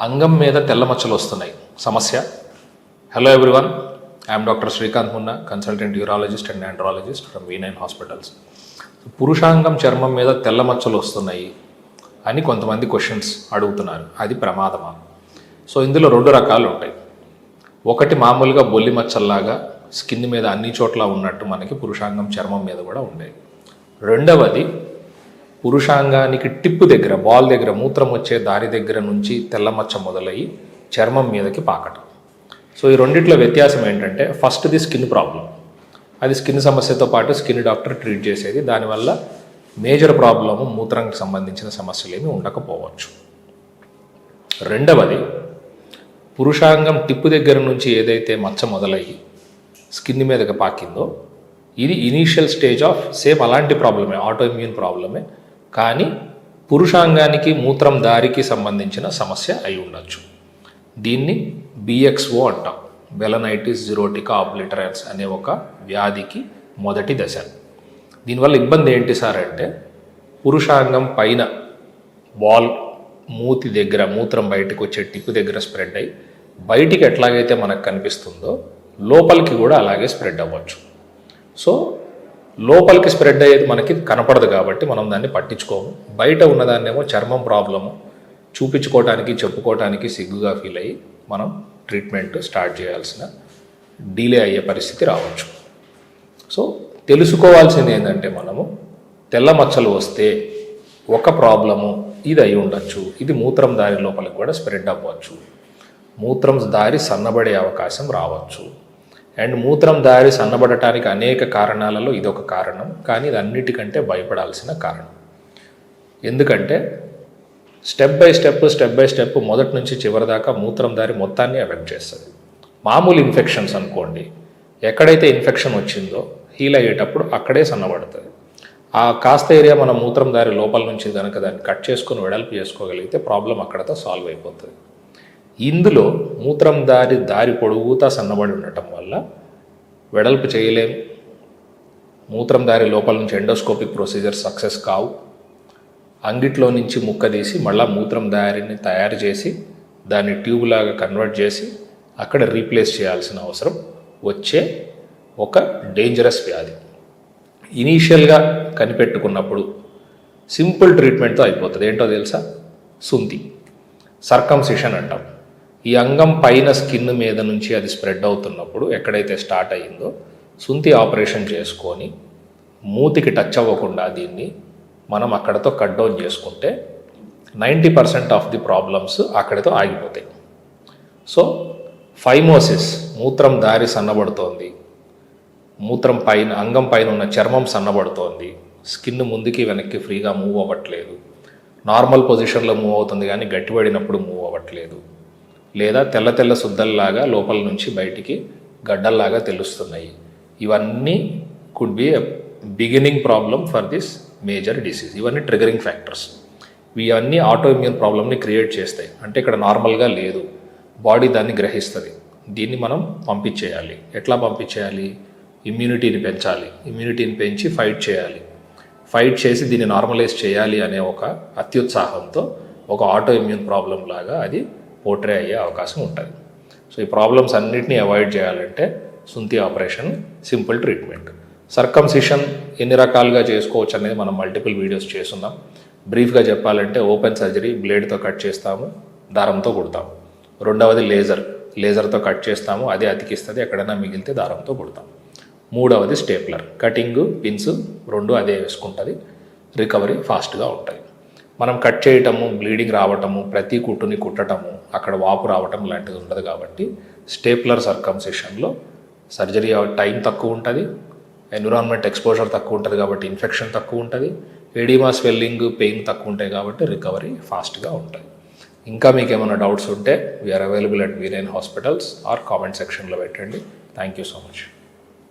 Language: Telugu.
అంగం మీద తెల్ల మచ్చలు వస్తున్నాయి. సమస్య? Hello everyone I'm doctor Srikanth Munna consultant urologist and andrologist from V nine hospitals పురుషాంగం చర్మం మీద తెల్ల మచ్చలు వస్తున్నాయి అని కొంతమంది క్వశ్చన్స్ అడుగుతున్నారు. అది ప్రమాదమా? సో ఇందులో రెండు రకాలు ఉంటాయి. ఒకటి మామూలుగా బొల్లి మచ్చల్లాగా స్కిన్ మీద అన్ని చోట్ల ఉన్నట్టు మనకి పురుషాంగం చర్మం మీద కూడా ఉండేవి రెండవది పురుషాంగానికి టిప్పు దగ్గర బాల్ దగ్గర మూత్రం వచ్చే దారి దగ్గర నుంచి తెల్ల మచ్చ మొదలయ్యి చర్మం మీదకి పాకటం. సో ఈ రెండిట్లో వ్యత్యాసం ఏంటంటే ఫస్ట్ది స్కిన్ ప్రాబ్లం అది స్కిన్ సమస్యతో పాటు స్కిన్ డాక్టర్ ట్రీట్ చేసేది. దానివల్ల మేజర్ ప్రాబ్లము మూత్రంకి సంబంధించిన సమస్యలు ఏమి ఉండకపోవచ్చు. రెండవది పురుషాంగం టిప్పు దగ్గర నుంచి ఏదైతే మచ్చ మొదలయ్యి స్కిన్ మీదకి పాకిందో ఇది ఇనీషియల్ స్టేజ్ ఆఫ్ సేమ్ అలాంటి ప్రాబ్లమే ఆటోఇమ్యూన్ ప్రాబ్లమే కానీ పురుషాంగానికి మూత్రం దారికి సంబంధించిన సమస్య అయి ఉండొచ్చు. దీన్ని బిఎక్స్ఓ అంటాం. బెలనైటిస్ జిరోటికా ఆబ్లిటరెన్స్ అనే ఒక వ్యాధికి మొదటి దశ. దీనివల్ల ఇబ్బంది ఏంటి సార్ అంటే పురుషాంగం పైన వాల్ మూతి దగ్గర మూత్రం బయటకు వచ్చే టిప్పు దగ్గర స్ప్రెడ్ అయ్యి బయటికి ఎట్లాగైతే మనకు కనిపిస్తుందో లోపలికి కూడా అలాగే స్ప్రెడ్ అవ్వచ్చు. సో లోపలికి స్ప్రెడ్ అయ్యేది మనకి కనపడదు కాబట్టి మనం దాన్ని పట్టించుకోము. బయట ఉన్నదాన్నేమో చర్మం ప్రాబ్లము. చూపించుకోవటానికి చెప్పుకోవటానికి సిగ్గుగా ఫీల్ అయ్యి మనం ట్రీట్మెంట్ స్టార్ట్ చేయాల్సిన డిలే అయ్యే పరిస్థితి రావచ్చు. సో తెలుసుకోవాల్సింది ఏంటంటే మనము తెల్ల మచ్చలు వస్తే ఒక ప్రాబ్లము ఇది అయి ఉండొచ్చు. ఇది మూత్రం దారి లోపలికి కూడా స్ప్రెడ్ అవ్వచ్చు. మూత్రం దారి సన్నబడే అవకాశం రావచ్చు. అండ్ మూత్రం దారి సన్నబడటానికి అనేక కారణాలలో ఇదొక కారణం కానీ ఇది అన్నిటికంటే భయపడాల్సిన కారణం. ఎందుకంటే step by step step by step మొదటి నుంచి చివరి దాకా మూత్రం దారి మొత్తాన్ని ఎఫెక్ట్ చేస్తుంది. మామూలు ఇన్ఫెక్షన్స్ అనుకోండి ఎక్కడైతే ఇన్ఫెక్షన్ వచ్చిందో హీల్ అయ్యేటప్పుడు అక్కడే సన్నబడుతుంది. ఆ కాస్త ఏరియా మన మూత్రం దారి లోపల నుంచి కనుక దాన్ని కట్ చేసుకొని వెడల్పు చేసుకోగలిగితే ప్రాబ్లం అక్కడతో సాల్వ్ అయిపోతుంది. ఇందులో మూత్రం దారి దారి పొడుగుతా సన్నబడి ఉండటం వల్ల వెడల్పు చేయలేం. మూత్రం దారి లోపల నుంచి ఎండోస్కోపిక్ ప్రొసీజర్ సక్సెస్ కావు. అంగిట్లో నుంచి ముక్క తీసి మళ్ళా మూత్రం దారిని తయారు చేసి దాన్ని ట్యూబ్ లాగా కన్వర్ట్ చేసి అక్కడ రీప్లేస్ చేయాల్సిన అవసరం వచ్చే ఒక డేంజరస్ వ్యాధి. ఇనీషియల్గా కనిపెట్టుకున్నప్పుడు సింపుల్ ట్రీట్మెంట్తో అయిపోతుంది. ఏంటో తెలుసా? సుంతి. సర్కంసిషన్ అంటాం. ఈ అంగం పైన స్కిన్ మీద నుంచి అది స్ప్రెడ్ అవుతున్నప్పుడు ఎక్కడైతే స్టార్ట్ అయ్యిందో సుంతి ఆపరేషన్ చేసుకొని మూతికి టచ్ అవ్వకుండా దీన్ని మనం అక్కడతో కట్ డౌన్ చేసుకుంటే ninety percent of the problems అక్కడితో ఆగిపోతాయి. సో ఫైమోసిస్ మూత్రం దారి సన్నబడుతోంది. మూత్రం పైన అంగం పైన ఉన్న చర్మం సన్నబడుతోంది. స్కిన్ ముందుకి వెనక్కి ఫ్రీగా మూవ్ అవ్వట్లేదు. నార్మల్ పొజిషన్లో మూవ్ అవుతుంది కానీ గట్టిపడినప్పుడు మూవ్ అవ్వట్లేదు. లేదా తెల్ల తెల్ల శుద్ధల్లాగా లోపల నుంచి బయటికి గడ్డల్లాగా తెలుస్తున్నాయి. ఇవన్నీ could be beginning problem for this major disease ఇవన్నీ ట్రిగరింగ్ ఫ్యాక్టర్స్ ఇవన్నీ ఆటో ఇమ్యూన్ ప్రాబ్లమ్ని క్రియేట్ చేస్తాయి. అంటే ఇక్కడ నార్మల్గా లేదు. బాడీ దాన్ని గ్రహిస్తుంది. దీన్ని మనం పంపించేయాలి. ఎట్లా పంపించేయాలి? ఇమ్యూనిటీని పెంచాలి. ఇమ్యూనిటీని పెంచి ఫైట్ చేయాలి. ఫైట్ చేసి దీన్ని నార్మలైజ్ చేయాలి అనే ఒక అత్యుత్సాహంతో ఒక ఆటో ఇమ్యూన్ ప్రాబ్లం లాగా అది పోట్రే అయ్యే అవకాశం ఉంటుంది. సో ఈ ప్రాబ్లమ్స్ అన్నిటినీ అవాయిడ్ చేయాలంటే సుంతి ఆపరేషన్ సింపుల్ ట్రీట్మెంట్. సర్కంసిషన్ ఎన్ని రకాలుగా చేసుకోవచ్చు అనేది మనం మల్టిపుల్ వీడియోస్ చేస్తున్నాం. బ్రీఫ్గా చెప్పాలంటే ఓపెన్ సర్జరీ బ్లేడ్తో కట్ చేస్తాము దారంతో కుడతాము. రెండవది లేజర్ లేజర్తో కట్ చేస్తాము అది అతికిస్తుంది ఎక్కడైనా మిగిలితే దారంతో కుడతాం. మూడవది స్టేప్లర్ కటింగ్ పిన్స్ రెండు అదే వేసుకుంటుంది రికవరీ ఫాస్ట్గా ఉంటుంది మనం కట్ చేయటము బ్లీడింగ్ రావటము ప్రతి కుట్టుని కుట్టటము అక్కడ వాపు రావటం లాంటిది ఉండదు కాబట్టి స్టేప్లర్ సర్కంసెషన్లో సర్జరీ టైం తక్కువ ఉంటుంది ఎన్విరాన్మెంట్ ఎక్స్పోజర్ తక్కువ ఉంటుంది కాబట్టి ఇన్ఫెక్షన్ తక్కువ ఉంటుంది ఎడిమా స్వెల్లింగ్ పెయిన్ తక్కువ ఉంటాయి కాబట్టి రికవరీ ఫాస్ట్గా ఉంటుంది ఇంకా మీకు ఏమైనా డౌట్స్ ఉంటే we are available at V nine hospitals or comment సెక్షన్లో పెట్టండి. Thank you so much